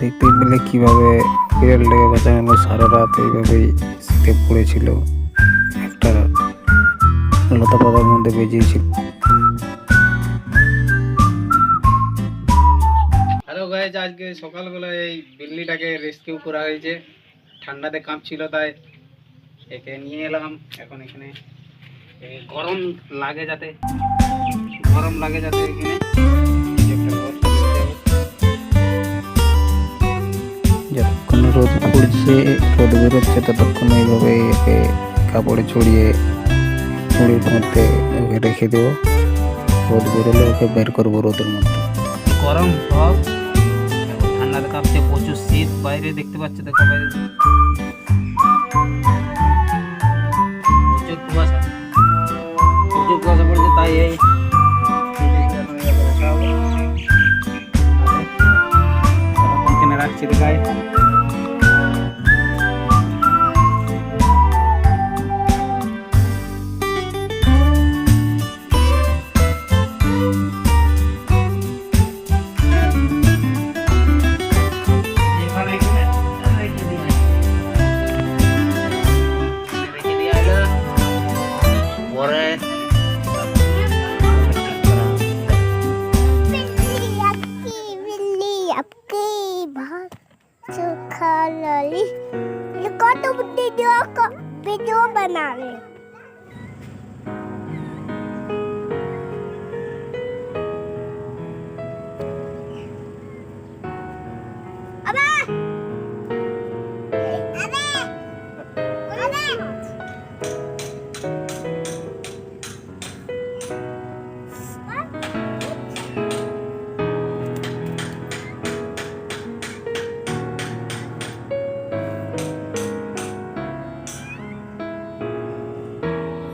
দেখতে পেলে কীভাবে কীভাবে বিড়ালটাকে বাঁচানো সারা রাত এইভাবেই শীতে পড়েছিল। একটা লতা পাতার মধ্যে বেজিয়েছিল। আজকে সকালবেলা এই বিল্লিটাকে রেস্কিউ করা হয়েছে। ঠান্ডাতে কাঁপছিল তাই একে নিয়ে এলাম। এখন এখানে গরম লাগে যাতে। গরম লাগে যাতে এখানে। যতক্ষণ রোদ পড়ছে, রোদ বেরোচ্ছে ততক্ষণ এইভাবে একে কাপড়ে ছড়িয়ে মুড়ির মধ্যে রেখে দেবো। রোদ বেরোলে ওকে বের করব রোদের মধ্যে। গরম সব ঠান্ডাতে কাঁপছে প্রচুর শীত। বাইরে দেখতে পাচ্ছে, দেখা বাইরে। लली रुको तो वीडियो को वीडियो बना ले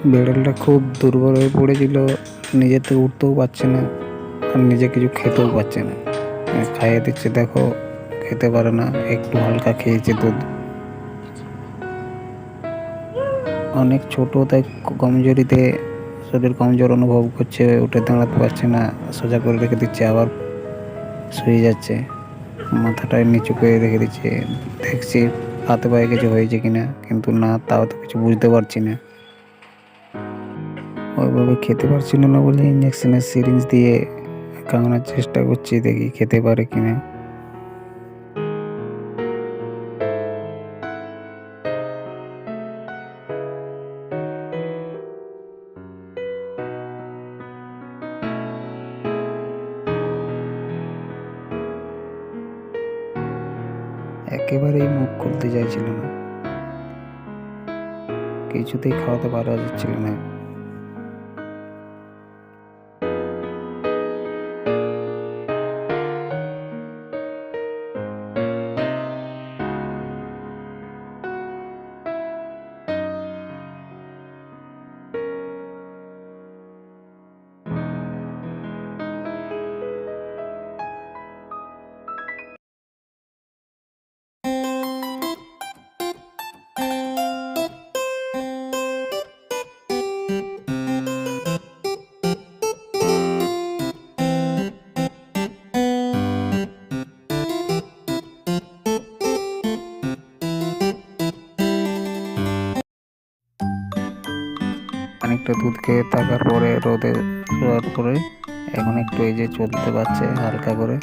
বিড়ালটা খুব দুর্বল হয়ে পড়েছিল, নিজে থেকে উঠতেও পারছে না আর নিজে কিছু খেতেও পারছে না। খাইয়ে দিচ্ছে, দেখো, খেতে পারে না, একটু হালকা খেয়েছে দুধ। অনেক ছোট, তাই কমজোরিতে শরীর কমজোর অনুভব করছে, উঠে দাঁড়াতে পারছে না, সোজা করে রেখে দিচ্ছে, আবার শুয়ে যাচ্ছে। মাথাটা নিচু করে রেখে দিচ্ছে, দেখছি হাতে পায়ে কিছু হয়েছে কিনা, কিন্তু না, তাও তো কিছু বুঝতে পারছি না। ওইভাবে খেতে পারছিল না বলে ইঞ্জেকশনের সিরিঞ্জ দিয়ে খাওয়ানোর চেষ্টা করছি, দেখি খেতে পারে কিনা একেবারেই মুখ খুলতে চাইছিল না। কিছুতেই খাওয়াতে পারা যাচ্ছিল না। খানিকটা দুধ খেয়ে থাকার পরে রোদে শোয়ার পরে এখন একটু এই যে চলতে পারছে হালকা করে।